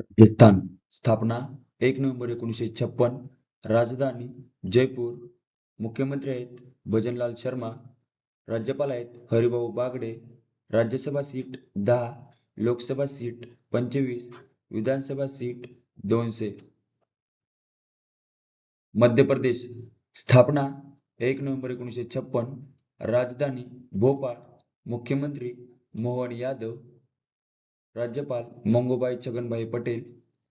राजस्थान स्थापना एक नोव्हेंबर एकोणीसशे छप्पन. राजधानी जयपूर. मुख्यमंत्री आहेत भजनलाल शर्मा. राज्यपाल आहेत हरिभाऊ बागडे. राज्यसभा सीट दहा लोकसभा सीट पंचवीस विधानसभा सीट दोनशे. मध्य प्रदेश. स्थापना एक नोव्हेंबर एकोणीसशे छप्पन. राजधानी भोपाळ. मुख्यमंत्री मोहन यादव. राज्यपाल मंगोबाई छगनभाई पटेल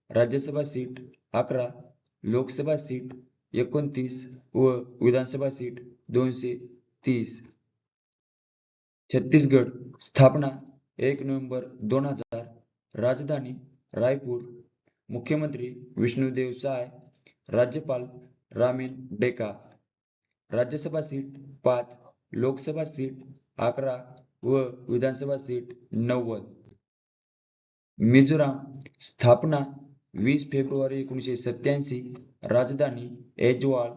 राज्यसभा सीट अकरा लोकसभा सीट एकोणतीस व विधानसभा सीट दोनशे तीस. छत्तीसगड स्थापना एक नोव्हेंबर दोन हजार राजधानी रायपूर. मुख्यमंत्री विष्णुदेव साय राज्यपाल रामेन डेका. राज्यसभा सीट पाच लोकसभा सीट अकरा व विधानसभा सीट नव्वद. मिझोराम स्थापना वीस फेब्रुवारी एकोणीसशे सत्याऐंशी राजधानी ऐजवाल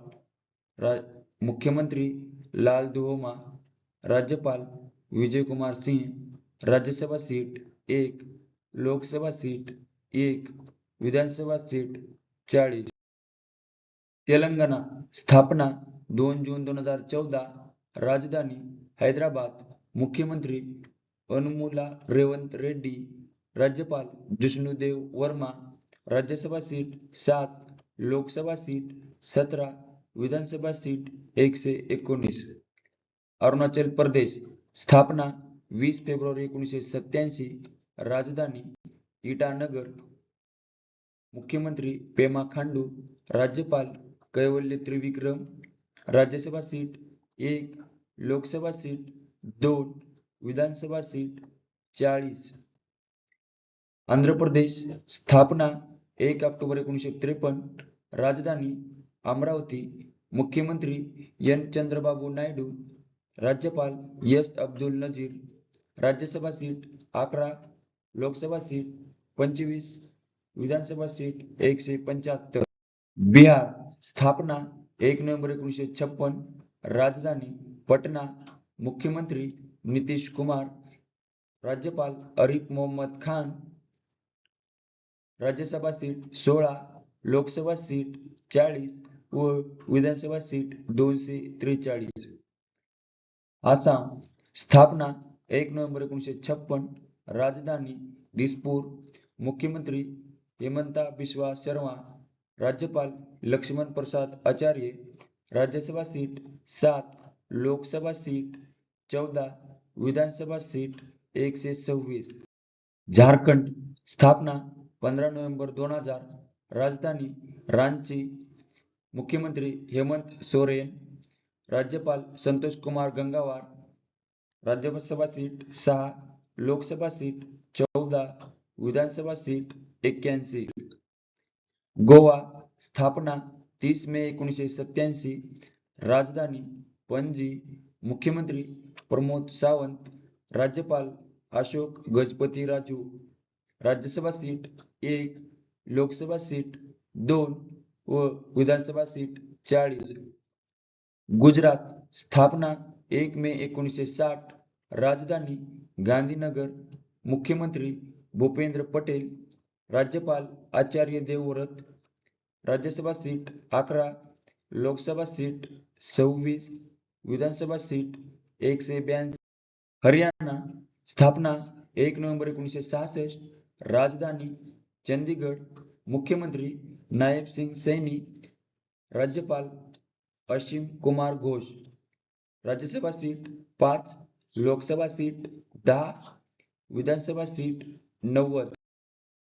रा मुख्यमंत्री लाल दुहोमा. राज्यपाल विजयकुमार सिंह. राज्यसभा सीट एक. लोकसभा सीट एक. विधानसभा सीट चाळीस. तेलंगणा स्थापना दोन जून दोन हजार चौदा. राजधानी हैदराबाद. मुख्यमंत्री अनुमुला रेवंत रेड्डी. राज्यपाल जिष्णुदेव वर्मा राज्यसभा सीट सात लोकसभा सीट सतरा विधानसभा सीट एकशे एकोणीस. अरुणाचल प्रदेश स्थापना वीस फेब्रुवारी एकोणीसशे सत्याऐंशी राजधानी इटानगर. मुख्यमंत्री पेमा खांडू राज्यपाल कैवल्य त्रिविक्रम राज्यसभा सीट एक लोकसभा सीट दोन विधानसभा सीट चाळीस. आंध्र प्रदेश स्थापना एक ऑक्टोबर एकोणीसशे त्रेपन्न राजधानी अमरावती मुख्यमंत्री एन. चंद्रबाबू नायडू राज्यपाल एस. अब्दुल नजीर राज्यसभा सीट अकरा लोकसभा सीट पंचवीस विधानसभा सीट एकशे पंच्याहत्तर. बिहार स्थापना एक नोव्हेंबर एकोणीसशे छप्पन राजधानी पटना मुख्यमंत्री नितीश कुमार राज्यपाल अरिफ मोहम्मद खान राज्यसभा सीट सोळा लोकसभा सीट चाळीस व विधानसभा सीट दोनशे त्रेचाळीस. आसाम स्थापना एक नोव्हेंबर एकोणीसशे छप्पन राजधानी दिसपूर मुख्यमंत्री हेमंता बिश्वा शर्मा राज्यपाल लक्ष्मण प्रसाद आचार्य राज्यसभा सीट सात लोकसभा सीट चौदा विधानसभा सीट एकशे सव्वीस. झारखंड स्थापना पंधरा नोव्हेंबर दोन हज़ार, राजधानी रांची. मुख्यमंत्री हेमंत सोरेन, राज्यपाल संतोष कुमार गंगावार, राज्यसभा सीट सहा, लोकसभा सीट चौदा, विधानसभा सीट एक्क्याऐंशी. गोवा स्थापना तीस मे एकोणीसशे सत्याऐंशी राजधानी पणजी, मुख्यमंत्री प्रमोद सावंत, राज्यपाल अशोक गजपती राजू. राज्यसभा सीट एक लोकसभा सीट दोन व विधानसभा सीट चाळीस. गुजरात स्थापना एक मे एकोणीसशे साठ. राजधानी गांधीनगर. मुख्यमंत्री भूपेंद्र पटेल. राज्यपाल आचार्य देवव्रत. राज्यसभा सीट अकरा लोकसभा सीट सव्वीस विधानसभा सीट एकशे ब्याऐंशी. हरियाणा स्थापना एक नोव्हेंबर एकोणीसशे सहासष्ट. राजधानी चंदीगड मुख्यमंत्री नायब सिंग सैनी राज्यपाल असीम कुमार घोष. राज्यसभा सीट पाच लोकसभा सीट दहा विधानसभा सीट नव्वद.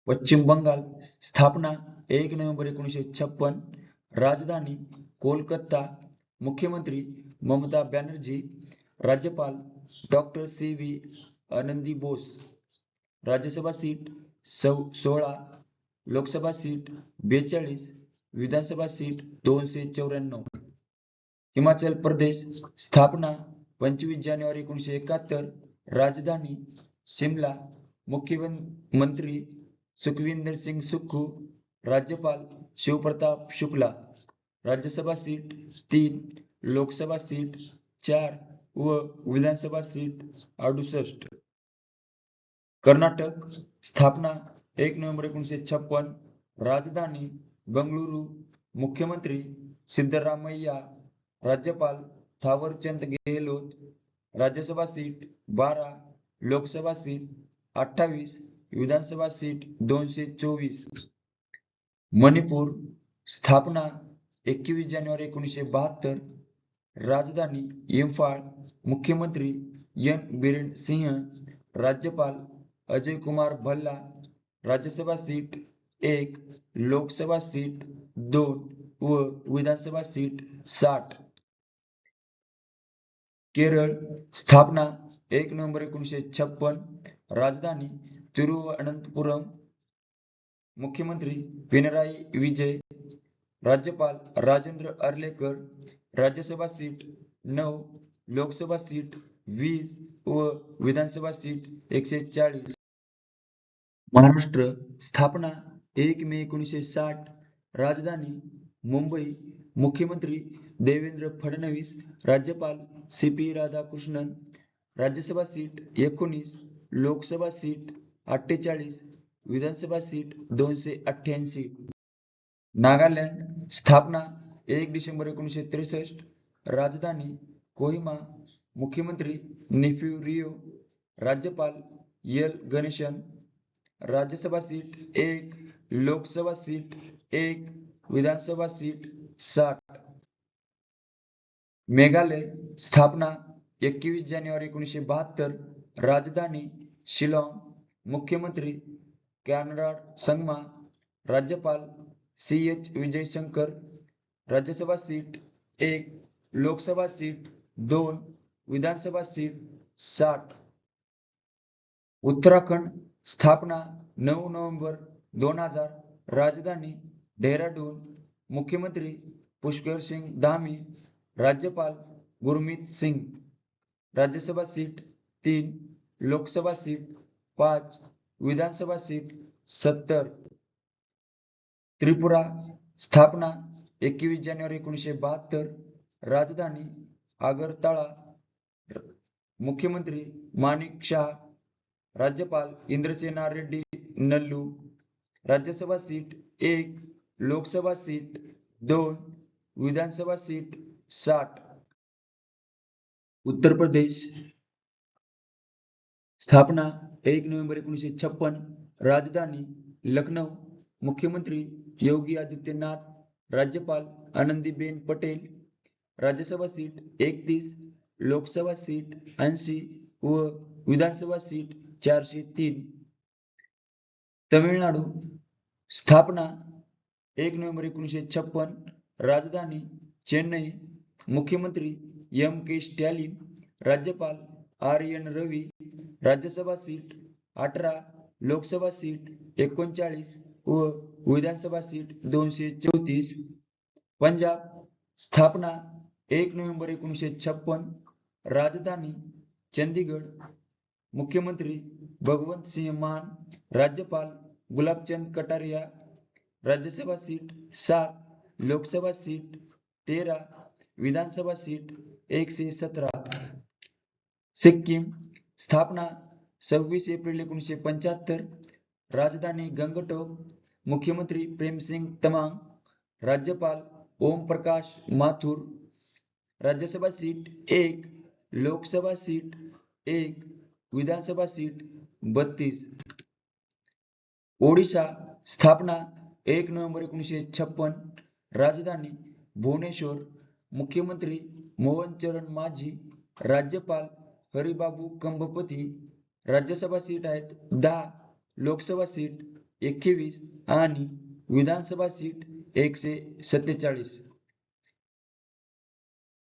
पश्चिम बंगाल स्थापना एक नोव्हेंबर एकोणीसशे छप्पन. राजधानी कोलकाता मुख्यमंत्री ममता बॅनर्जी राज्यपाल डॉक्टर सी व्ही आनंदी बोस. राज्यसभा सीट सौ सोळा लोकसभा सीट बेचाळीस विधानसभा सीट दोनशे चौऱ्याण्णव. हिमाचल प्रदेश स्थापना पंचवीस जानेवारी एकोणीसशे एकाहत्तर. राजधानी शिमला मुख्यमंत्री सुखविंदर सिंग सुक्खू राज्यपाल शिवप्रताप शुक्ला. राज्यसभा सीट तीन लोकसभा सीट चार व विधानसभा सीट अडुसष्ट. कर्नाटक स्थापना एक नोव्हेंबर एकोणीसशे छप्पन. राजधानी बंगळुरू. मुख्यमंत्री सिद्धरामय्या. राज्यपाल थावरचंद गेहलोत. राज्यसभा सीट बारा, लोकसभा सीट अठ्ठावीस, विधानसभा सीट दोनशे चोवीस. मणिपूर स्थापना एकवीस जानेवारी एकोणीसशे बहात्तर. राजधानी इम्फाळ. मुख्यमंत्री एन बिरेन सिंह राज्यपाल अजय कुमार भल्ला राज्यसभा सीट एक लोकसभा सीट दोन व विधानसभा सीट साठ. केरळ स्थापना एक नोव्हेंबर एकोणीसशे छप्पन राजधानी तिरुवनंतपुरम मुख्यमंत्री पिनराई विजय राज्यपाल राजेंद्र अर्लेकर राज्यसभा सीट नऊ लोकसभा सीट वीस व विधानसभा सीट एकशे चाळीस. महाराष्ट्र स्थापना एक मे एकोणीसशे साठ. राजधानी मुंबई. मुख्यमंत्री देवेंद्र फडणवीस राज्यपाल C P Radhakrishnan Rajya Sabha seat एकोणीस लोकसभा सीट अठ्ठेचाळीस विधानसभा सीट दोनशे अठ्ठ्याऐंशी. नागालँड स्थापना एक डिसेंबर एकोणीसशे त्रेसष्ट. राजधानी कोहिमा. मुख्यमंत्री निफ्यू रिओ राज्यपाल एल गणेशन राज्यसभा सीट एक लोकसभा सीट एक विधानसभा सीट साठ मेघालय स्थापना एकवीस जानेवारी एकोणीसशे बहात्तर. राजधानी शिलाँग. मुख्यमंत्री कॅनराड संगमा. राज्यपाल C H Vijayshankar. Rajya Sabha seat एक लोकसभा सीट दोन विधानसभा सीट साठ उत्तराखंड स्थापना नऊ नोव्हेंबर दोन हजार राजधानी डेहराडून मुख्यमंत्री पुष्कर सिंग धामी राज्यपाल गुरमीत सिंग राज्यसभा सीट तीन लोकसभा सीट पाच विधानसभा सीट सत्तर. त्रिपुरा स्थापना एकवीस जानेवारी एकोणीसशे बहात्तर राजधानी आगरताळा मुख्यमंत्री माणिक शाह राज्यपाल इंद्रसेना रेड्डी नल्लू राज्यसभा सीट एक लोकसभा सीट दोन विधानसभा सीट साठ. उत्तर प्रदेश स्थापना एक नोव्हेंबर एकोणीसशे छप्पन राजधानी लखनौ. मुख्यमंत्री योगी आदित्यनाथ राज्यपाल आनंदीबेन पटेल राज्यसभा सीट एकतीस लोकसभा सीट ऐंशी व विधानसभा सीट चारशे तीन. तमिळनाडू स्थापना एक नोव्हेंबर एकोणीसशे छप्पन. राजधानी चेन्नई. मुख्यमंत्री एम के स्टॅलिन. राज्यपाल R N Ravi. Rajya Sabha seat अठरा लोकसभा सीट एकोणचाळीस व विधानसभा सीट दोनशे चौतीस. पंजाब स्थापना एक नोव्हेंबर एकोणीसशे छप्पन. राजधानी चंदीगड मुख्यमंत्री भगवंत सिंह मान, राज्यपाल गुलाबचंद कटारिया, राज्यसभा सीट सात, लोकसभा सीट तेरा विधानसभा सीट एकशे सतरा सिक्कीम स्थापना सव्वीस एप्रिल एकोणीसशे पंच्याहत्तर राजधानी गंगटोक, मुख्यमंत्री प्रेमसिंग तमांग। राज्यपाल ओम प्रकाश माथुर। राज्यसभा सीट एक, लोकसभा सीट एक विधानसभा सीट बत्तीस. ओडिशा स्थापना एक नोव्हेंबर एकोणीसशे छप्पन. राजधानी भुवनेश्वर. मुख्यमंत्री मोहन चरण माझी. राज्यपाल हरिबाबू कंबपती. राज्यसभा सीट आहेत दहा लोकसभा सीट एकवीस आणि विधानसभा सीट एकशे सत्तेचाळीस.